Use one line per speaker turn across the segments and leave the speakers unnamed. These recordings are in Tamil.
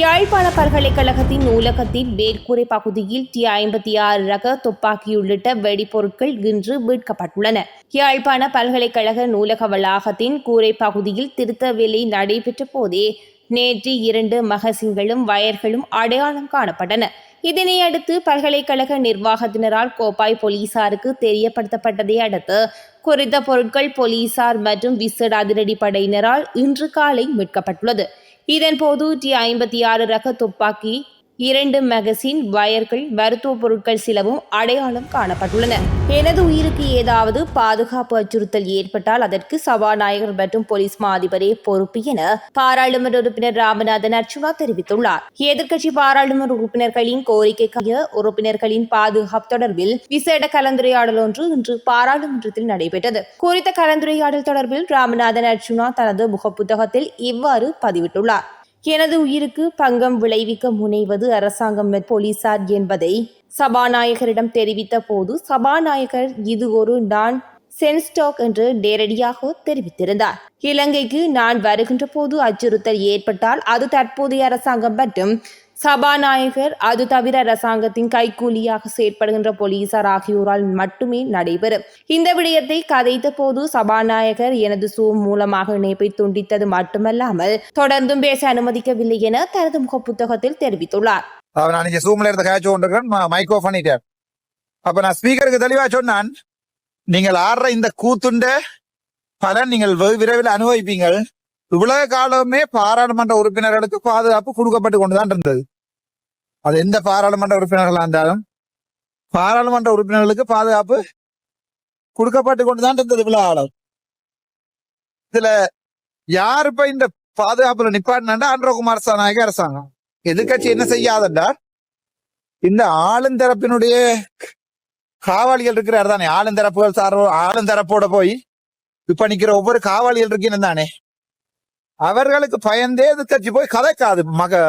யாழ்ப்பாண பல்கலைக்கழகத்தின் நூலகத்தின் மேற்கூரை பகுதியில் டி ஐம்பத்தி ஆறு ரக துப்பாக்கி உள்ளிட்ட வெடிப்பொருட்கள் இன்று மீட்கப்பட்டுள்ளன. யாழ்ப்பாண பல்கலைக்கழக நூலக வளாகத்தின் கூரை பகுதியில் திருத்த வேலை நடைபெற்ற போதே நேற்று இரண்டு மகசின்களும் வயர்களும் அடையாளம் காணப்பட்டன. இதனை அடுத்து பல்கலைக்கழக நிர்வாகத்தினரால் கோப்பாய் போலீசாருக்கு தெரியப்படுத்தப்பட்டதை அடுத்து குறித்த பொருட்கள் போலீசார் மற்றும் விசேட அதிரடி படையினரால் இன்று காலை மீட்கப்பட்டுள்ளது. இதன்போது டி ஐம்பத்தி ஆறு ரக துப்பாக்கி இரண்டு மேகசின் வயர்கள் மருத்துவ பொருட்கள் சிலவும் அடையாளம் காணப்பட்டுள்ளன. எனது உயிருக்கு ஏதாவது பாதுகாப்பு அச்சுறுத்தல் ஏற்பட்டால் அதற்கு சபாநாயகர் மற்றும் போலீஸ் மா அதிபரே பொறுப்பு என பாராளுமன்ற உறுப்பினர் ராமநாதன் அர்ச்சுனா தெரிவித்துள்ளார். எதிர்க்கட்சி பாராளுமன்ற உறுப்பினர்களின் கோரிக்கைக்காக உறுப்பினர்களின் பாதுகாப்பு தொடர்பில் விசேட கலந்துரையாடல் ஒன்று இன்று பாராளுமன்றத்தில் நடைபெற்றது. குறித்த கலந்துரையாடல் தொடர்பில் ராமநாதன் அர்ச்சுனா தனது முகப்புத்தகத்தில் இவ்வாறு பதிவிட்டுள்ளார். எனது உயிருக்கு பங்கம் விளைவிக்க முனைவது அரசாங்கம் போலீசார் என்பதை சபாநாயகரிடம் தெரிவித்த போது சபாநாயகர் இது ஒரு நான் சென்ஸ்டாக் என்று நேரடியாக தெரிவித்திருந்தார். இலங்கைக்கு நான் வருகின்ற போது அச்சுறுத்தல் ஏற்பட்டால் அது தற்போதைய அரசாங்கம் மற்றும் சபாநாயகர் அது தவிர அரசாங்கத்தின் கைக்கூலியாக செயற்படுகின்ற போலீசார் ஆகியோரால் மட்டுமே நடைபெறும் இந்த விடயத்தை கதைத்த போது சபாநாயகர் எனது சூ மூலமாக இணைப்பை துண்டித்தது மட்டுமல்லாமல் தொடர்ந்தும் பேச அனுமதிக்கவில்லை என தனது முக புத்தகத்தில்
தெரிவித்துள்ளார் நான் இங்க சூம்ல காய்ச்சி பண்ணிட்டேன். அப்ப நான் ஸ்பீக்கருக்கு தெளிவா சொன்னான். நீங்கள் ஆடுற இந்த கூத்துண்ட பலன் நீங்கள் வெகு விரைவில் அனுபவிப்பீங்கள். இவ்வளவு காலமே பாராளுமன்ற உறுப்பினர்களுக்கு பாதுகாப்பு கொடுக்கப்பட்டு கொண்டுதான் இருந்தது. அது எந்த பாராளுமன்ற உறுப்பினர்களா இருந்தாலும் பாராளுமன்ற உறுப்பினர்களுக்கு பாதுகாப்பு கொடுக்கப்பட்டு கொண்டுதான் இருந்தது இவ்வளவு இதுல யார் இப்ப இந்த பாதுகாப்புல நிப்பாட்டினா ஆண்ட நாயக அரசாங்கம். எதிர்கட்சி என்ன செய்யாதண்டா இந்த ஆளுந்தரப்பினுடைய காவாளிகள் இருக்கிறார் தானே. ஆளுந்தரப்புகள் சார்பு ஆளுந்தரப்போட போய் இப்ப நிக்கிற ஒவ்வொரு காவாளிகள் இருக்கீங்க தானே. அவர்களுக்கு பயந்தே எதிர்கட்சி போய் கதைக்காது. மக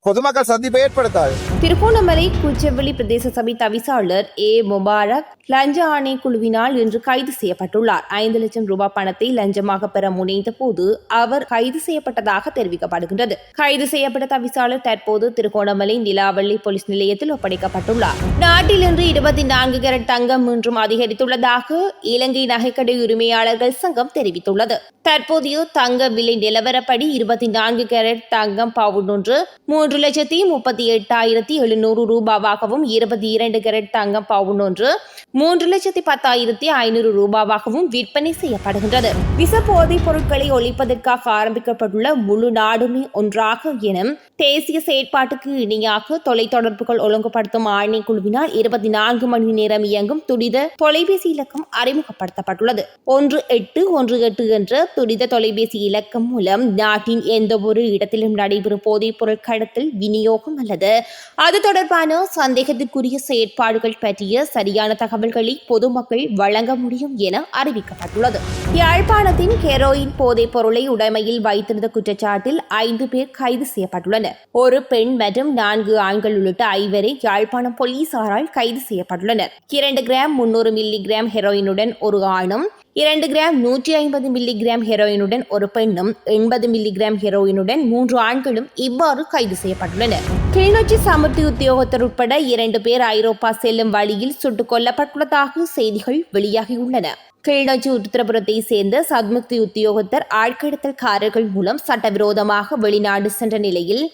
பொதுமக்கள் சந்திப்பை ஏற்படுத்தாது.
திருகோணமலை குச்சவெளி பிரதேச சபை தவிசாளர் ஏ. முபாரக் லஞ்ச ஆணைக்குழுவினால் இன்று கைது செய்யப்பட்டுள்ளார். ஐந்து லட்சம் ரூபாய் பணத்தை லஞ்சமாக பெற முனைந்த போது அவர் கைது செய்யப்பட்டதாக தெரிவிக்கப்படுகின்றது. கைது செய்யப்பட்ட தவிசாளர் தற்போது திருகோணமலை நிலாவள்ளி போலீஸ் நிலையத்தில் ஒப்படைக்கப்பட்டுள்ளார். நாட்டில் இன்று இருபத்தி நான்கு கேரட் தங்கம் இன்றும் அதிகரித்துள்ளதாக இலங்கை நகைக்கடை உரிமையாளர்கள் சங்கம் தெரிவித்துள்ளது. தற்போதைய தங்க விலை நிலவரப்படி இருபத்தி நான்கு கேரட் தங்கம் பவுன் ஒன்று மூன்று லட்சத்தி முப்பத்தி எட்டாயிரத்தி எழுநூறு ரூபாவாகவும் இருபத்தி இரண்டு கேரட் தங்கம் பவுன் ஒன்று மூன்று லட்சத்தி பத்தாயிரத்தி ஐநூறு ரூபாவாகவும் விற்பனை செய்யப்படுகின்றது. விச போதைப் பொருட்களை ஒழிப்பதற்காக ஆரம்பிக்கப்பட்டுள்ள முழு நாடுமே ஒன்றாக என தேசிய செயற்பாட்டுக்கு இணையாக தொலைத்தொடர்புகள் ஒழுங்குபடுத்தும் ஆணைக்குழுவினால் இருபத்தி நான்கு மணி நேரம் இயங்கும் துரித தொலைபேசி இலக்கம் அறிமுகப்படுத்தப்பட்டுள்ளது. ஒன்று எட்டு ஒன்று எட்டு என்ற துரித தொலைபேசி இலக்கம் மூலம் நாட்டின் எந்த ஒரு இடத்திலும் நடைபெறும் போதைப் பொருள் கடத்தல் விநியோகம் அல்லது அது தொடர்பான சந்தேகத்திற்குரிய செயற்பாடுகள் பற்றிய சரியான தகவல்களை பொதுமக்கள் வழங்க முடியும் என அறிவிக்கப்பட்டுள்ளது. யாழ்ப்பாணத்தின் ஹெரோயின் போதைப் பொருளை உடைமையில் வைத்திருந்த குற்றச்சாட்டில் ஐந்து பேர் கைது செய்யப்பட்டுள்ளனர். ஒரு பெண் மற்றும் நான்கு ஆண்கள் உள்ளிட்ட ஐவரை யாழ்ப்பாணம் போலீசாரால் கைது செய்யப்பட்டுள்ளனர். இரண்டு கிராம் முன்னூறு மில்லி கிராம் ஹெரோயினுடன் ஒரு ஆணும் இரண்டு கிராம் நூற்றி ஐம்பது மில்லி கிராம் ஹெரோயினுடன் ஒரு பெண்ணும் எண்பது மில்லி கிராம் ஹெரோயினுடன் மூன்று ஆண்களும் இவ்வாறு கைது செய்யப்பட்டுள்ளனர். கிளிநொச்சி சமுர்த்தி உத்தியோகத்தர் உட்பட இரண்டு பேர் ஐரோப்பா செல்லும் வழியில் சுட்டுக் கொல்லப்பட்டுள்ளதாக செய்திகள் வெளியாகியுள்ளன. கிளிநொச்சி உத்தரபுரத்தை சேர்ந்த சத்முக்தி உத்தியோகத்தர் ஆட்கடத்தல்காரர்கள் மூலம் சட்டவிரோதமாக வெளிநாடு சென்ற நிலையில்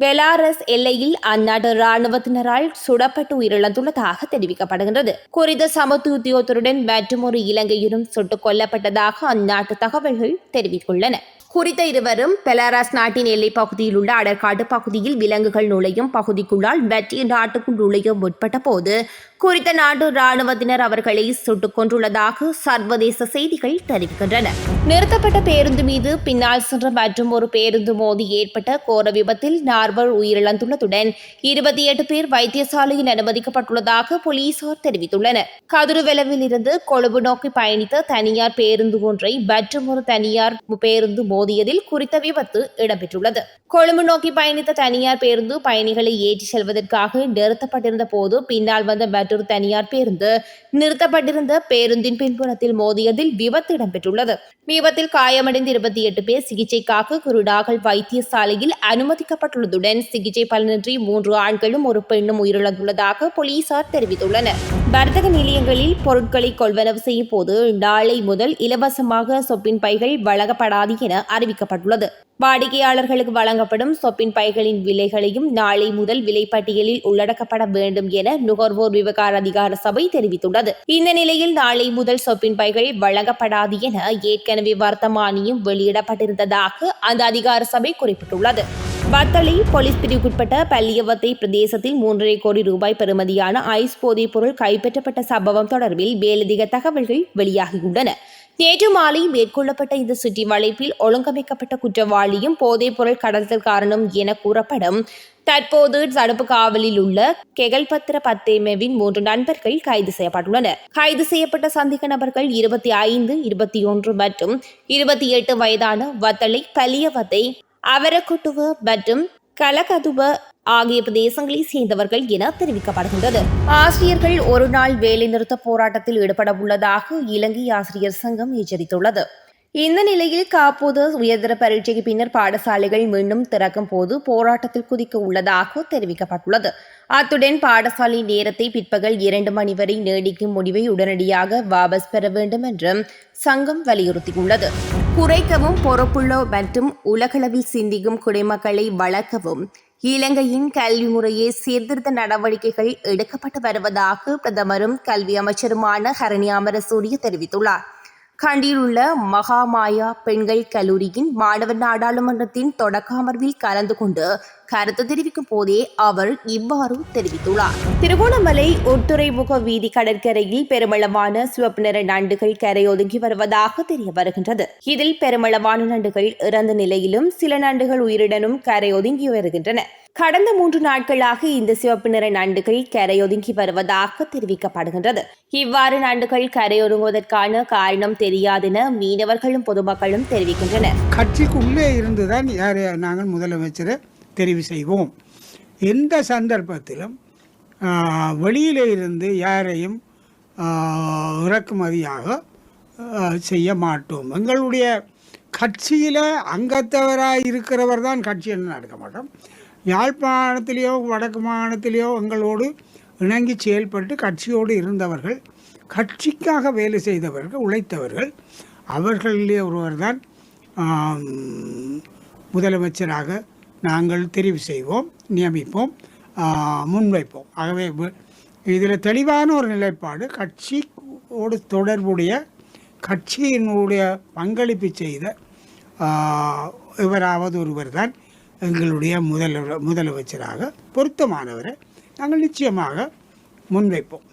பெலாரஸ் எல்லையில் அந்நாட்டு இராணுவத்தினரால் சுடப்பட்டு உயிரிழந்துள்ளதாக தெரிவிக்கப்படுகின்றது. குறித்த சமத்து உத்தியோகத்தருடன் ஒரு இலங்கையிலும் சுட்டுக் கொல்லப்பட்டதாக அந்நாட்டு தகவல்கள் தெரிவித்துள்ளன. குறித்த இருவரும் பெலாரஸ் நாட்டின் எல்லைப் பகுதியில் உள்ள அடற்காட்டு பகுதியில் விலங்குகள் நுழையும் பகுதிக்குள்ளால் வெற்றி நாட்டுக்குள் நுழைய முற்பட்ட போது குறித்த நாட்டு ராணுவத்தினர் அவர்களை சுட்டுக் கொன்றுள்ளதாக சர்வதேச செய்திகள் தெரிவிக்கின்றன. நிறுத்தப்பட்ட பேருந்து மீது பின்னால் சென்ற மற்றும் ஒரு பேருந்து மோதி ஏற்பட்ட கோர விபத்தில் நால்வர் உயிரிழந்துள்ளதுடன் இருபத்தி எட்டு பேர் வைத்தியசாலையில் அனுமதிக்கப்பட்டுள்ளதாக போலீசார் தெரிவித்துள்ளனர். கதிர்வெலவில் இருந்து கொழும்பு நோக்கி பயணித்த தனியார் பேருந்து ஒன்றை மற்றும் ஒரு தனியார் பேருந்து மோதி மோதியதில் குறித்த விபத்து இடம்பெற்றுள்ளது. கொழும்பு நோக்கி பயணித்த தனியார் பேருந்து பயணிகளை ஏற்றிச் செல்வதற்காக நிறுத்தப்பட்டிருந்த போது பின்னால் வந்த மற்றொரு தனியார் பேருந்து நிறுத்தப்பட்டிருந்த பேருந்தின் பின்புறத்தில் மோதியதில் விபத்து இடம்பெற்றுள்ளது. விபத்தில் காயமடைந்த இருபத்தி எட்டு பேர் சிகிச்சைக்காக குருடாகல் வைத்தியசாலையில் அனுமதிக்கப்பட்டுள்ளதுடன் சிகிச்சை பலனின்றி மூன்று ஆண்களும் ஒரு பெண்ணும் உயிரிழந்துள்ளதாக போலீசார் தெரிவித்துள்ளனர். வர்த்தக நிலையங்களில் பொருட்களை கொள்வனவு செய்யும் போது நாளை முதல் இலவசமாக சொப்பின் பைகள் வழங்கப்படாது என அறிவிக்கப்பட்டுள்ளது. வாடிக்கையாளர்களுக்கு வழங்கப்படும் சொப்பின் பைகளின் விலைகளையும் நாளை முதல் விலைப்பட்டியலில் உள்ளடக்கப்பட வேண்டும் என நுகர்வோர் விவகார அதிகார சபை தெரிவித்துள்ளது. இந்த நிலையில் நாளை முதல் சொப்பின் பைகள் வழங்கப்படாது என ஏற்கனவே வர்த்தமானியும் வெளியிடப்பட்டிருந்ததாக அந்த அதிகார சபை குறிப்பிட்டுள்ளது. வத்தளை போலீஸ் பிரிவுக்குட்பட்ட பள்ளியவத்தை பிரதேசத்தில் மூன்றரை கோடி ரூபாய் பெறுமதியான ஐஸ் போதைப் பொருள் கைப்பற்றப்பட்ட சம்பவம் தொடர்பில் மேலதிக தகவல்கள் வெளியாகியுள்ளன. நேற்று மாலை மேற்கொள்ளப்பட்ட இந்த சுற்றி வளைப்பில் ஒழுங்கமைக்கப்பட்ட குற்றவாளியும் போதைப் பொருள் கடத்தல் காரணம் என கூறப்படும். தற்போது தடுப்பு காவலில் உள்ள கெகல்பத்திர பத்தேமேவின் மூன்று நண்பர்கள் கைது செய்யப்பட்டுள்ளனர். கைது செய்யப்பட்ட சந்தேக நபர்கள் இருபத்தி ஐந்து இருபத்தி ஒன்று மற்றும் இருபத்தி எட்டு வயதான வத்தளை பலியவத்தை அவரக்குட்டுவ மற்றும் கலகதுவ ஆகிய பிரதேசங்களை சேர்ந்தவர்கள் என தெரிவிக்கப்படுகின்றது. ஆசிரியர்கள் ஒரு நாள் வேலைநிறுத்த போராட்டத்தில் ஈடுபட உள்ளதாக இலங்கை ஆசிரியர் சங்கம் எச்சரித்துள்ளது. இந்த நிலையில் காப்போது உயர்தர பரீட்சைக்கு பின்னர் பாடசாலைகள் மீண்டும் திறக்கும் போது போராட்டத்தில் குதிக்க உள்ளதாக தெரிவிக்கப்பட்டுள்ளது. அத்துடன் பாடசாலை நேரத்தை பிற்பகல் இரண்டு மணி வரை நீடிக்கும் முடிவை உடனடியாக வாபஸ் பெற வேண்டும் என்றும் சங்கம் வலியுறுத்தியுள்ளது. குறைக்கவும் பொறுப்புள்ள மற்றும் உலகளவில் சிந்திக்கும் குடிமக்களை வளர்க்கவும் இலங்கையின் கல்வி முறையை சீர்திருத்த நடவடிக்கைகள் எடுக்கப்பட்டு வருவதாக பிரதமரும் கல்வி அமைச்சருமான ஹரணி அமரசூரிய தெரிவித்துள்ளார். கண்டியிலுள்ள மகாமாயா பெண்கள் கல்லூரியின் மாணவர் நாடாளுமன்றத்தின் தொடக்க அமர்வில் கலந்து கொண்டு கருத்து தெரிவிக்கும் போதே அவர் இவ்வாறு தெரிவித்துள்ளார். திருகோணமலை உட்துறைமுக வீதி கடற்கரையில் பெருமளவான சிவப்பு நிற நண்டுகள் கரையொதுங்கி வருவதாக தெரிய வருகின்றது. இதில் பெருமளவான நண்டுகள் இறந்த நிலையிலும் சில நண்டுகள் உயிருடனும் கரையொதுங்கி வருகின்றன. கடந்த மூன்று நாட்களாக இந்த சிவப்பு நிற நண்டுகள் கரையொதுங்கி வருவதாக தெரிவிக்கப்படுகின்றது. இவ்வாறு நண்டுகள் கரையொதுங்குவதற்கான காரணம் தெரியாதென மீனவர்களும் பொதுமக்களும் தெரிவிக்கின்றனர்.
கட்சிக்குள்ளே இருந்து தான் யார் நாங்கள் முதலமைச்சரை. தெரிவு செய்வோம். எந்த சந்தர்ப்பத்திலும் ஆ, இருந்து யாரையும் இறக்குமதியாக செய்ய மாட்டோம். எங்களுடைய கட்சியில் அங்கத்தவராக இருக்கிறவர் தான் கட்சி என்று நடக்க மாட்டோம். யாழ்ப்பாணத்திலேயோ வடக்கு மாகாணத்திலேயோ எங்களோடு இணங்கி செயல்பட்டு கட்சியோடு இருந்தவர்கள் கட்சிக்காக வேலை செய்தவர்கள் உழைத்தவர்கள் அவர்களிலே ஒருவர் தான் முதலமைச்சராக நாங்கள் தெரிவு செய்வோம் நியமிப்போம் முன்வைப்போம். ஆகவே இதில் தெளிவான ஒரு நிலைப்பாடு கட்சியோடு தொடர்புடைய கட்சியினுடைய பங்களிப்பு செய்த இவராவது ஒருவர் தான் எங்களுடைய முதல்வர் முதலமைச்சராக பொருத்தமானவரை நாங்கள் நிச்சயமாக முன்வைப்போம்.